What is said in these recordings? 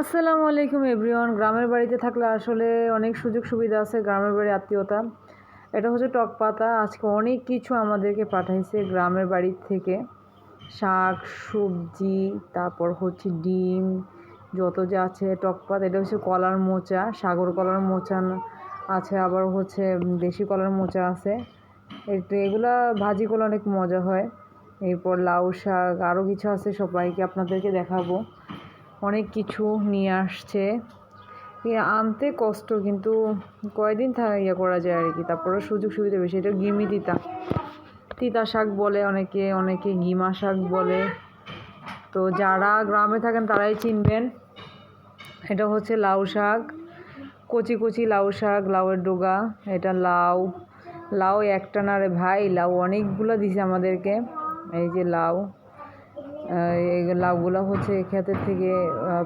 আসসালামু আলাইকুম এভরিওয়ান। গ্রামের বাড়িতে থাকলে আসলে অনেক সুযোগ সুবিধা আছে, গ্রামের বাড়ি আত্মীয়তা। এটা হচ্ছে টক পাতা। আজকে অনেক কিছু আমাদেরকে পাঠাইছে গ্রামের বাড়ির থেকে। শাক, সবজি, তারপর হচ্ছে ডিম, যত যা আছে, টক পাতা। এটা হচ্ছে কলার মোচা, সাগর কলার মোচা আছে, আবার হচ্ছে দেশি কলার মোচা আছে। একটু এগুলা ভাজি করলে অনেক মজা হয়। এরপর লাউ শাক আরও কিছু আছে সবাইকে আপনাদেরকে দেখাবো। অনেক কিছু নিয়ে আসছে। আনতে কষ্ট, কিন্তু কয়দিন ইয়ে করা যায় আর কি? তারপরে সুযোগ সুবিধা বেশি। এটা গিমি তিতা। তিতা শাক বলে অনেকে অনেকে গিমা শাক বলে। তো যারা গ্রামে থাকেন তারাই চিনবেন। এটা হচ্ছে লাউ শাক। কচি কচি লাউ শাক, লাউয়ের ডোগা। এটা লাউ। লাউ একটা না রে ভাই, লাউ অনেকগুলো দিছে আমাদেরকে। এই যে লাউ। এই লাউগুলো হচ্ছে ক্ষেতের থেকে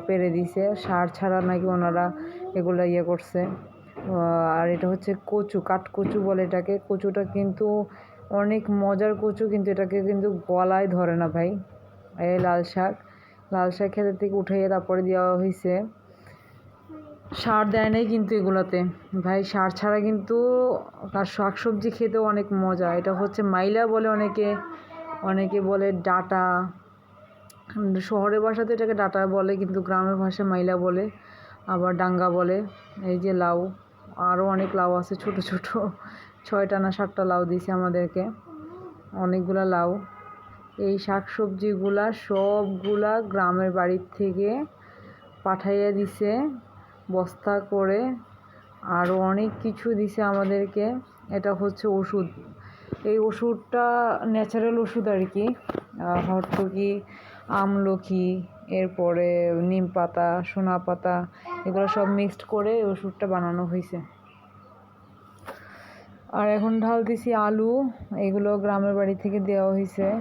পেরে দিছে। সার ছাড়া নাকি ওনারা এগুলো ইয়ে করছে। আর এটা হচ্ছে কচু কাঠ কচু বলে এটাকে। কচুটা কিন্তু অনেক মজার কচু, কিন্তু এটাকে কিন্তু গলায় ধরে না ভাই। এই লাল শাক। লাল শাক ক্ষেতের থেকে উঠে তারপরে দেওয়া হয়েছে। সার দেয় নাই কিন্তু এগুলোতে। ভাই, সার ছাড়া কিন্তু আর শাক সবজি খেতেও অনেক মজা। এটা হচ্ছে মাইলা বলে অনেকে অনেকে বলে ডাটা। শহরের ভাষাতে এটাকে ডাটা বলে কিন্তু গ্রামের ভাষায় মাইলা বলে আবার ডাঙ্গা বলে এই যে লাউ আরও অনেক লাউ আছে ছোট ছোট ছয়টা না সাতটা লাউ দিয়েছে আমাদেরকে অনেকগুলা লাউ। এই শাক সবজিগুলা সবগুলা গ্রামের বাড়ির থেকে পাঠাইয়া দিছে বস্তা করে আরও অনেক কিছু দিছে আমাদেরকে এটা হচ্ছে ওষুধ। এই ওষুধটা ন্যাচারাল ওষুধ আর কি আহ, হর্তকি আমলকি, এরপরে নিম পাতা, সোনা পাতা, এগুলো সব মিক্সড করে ওষুধটা বানানো হয়েছে। আর এখন ঢাল দিছি আলু, এগুলো গ্রামের বাড়ি থেকে দেওয়া হয়েছে।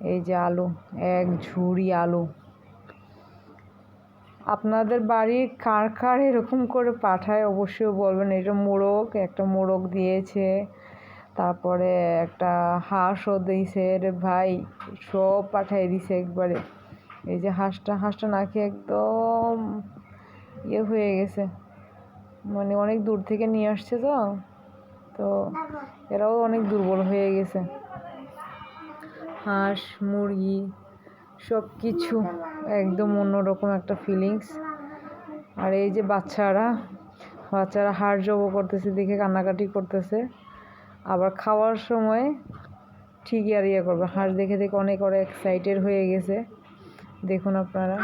এই যে আলু, এক ঝুড়ি আলু। আপনাদের বাড়ি কার কার এরকম করে পাঠায়, অবশ্যই বলবেন। এটা মোরগ একটা মোরগ দিয়েছে। তারপরে একটা হাঁসও দিয়েছে রে ভাই, সব পাঠাই দিছে একবারে। এই যে হাঁসটা হাঁসটা না খেয়ে একদম ইয়ে হয়ে গেছে। মানে অনেক দূর থেকে নিয়ে আসছে তো তো এরাও অনেক দুর্বল হয়ে গেছে। হাঁস, মুরগি সব কিছু একদম অন্যরকম একটা ফিলিংস আর এই যে বাচ্চারা বাচ্চারা হাড় জব করতেছে, দেখে কান্নাকাটি করতেছে। আবার খাওয়ার সময় ঠিকই আর ইয়ে করবে। হাঁস দেখে দেখে অনেক অনেক এক্সাইটেড হয়ে গেছে। দেখুন আপনারা।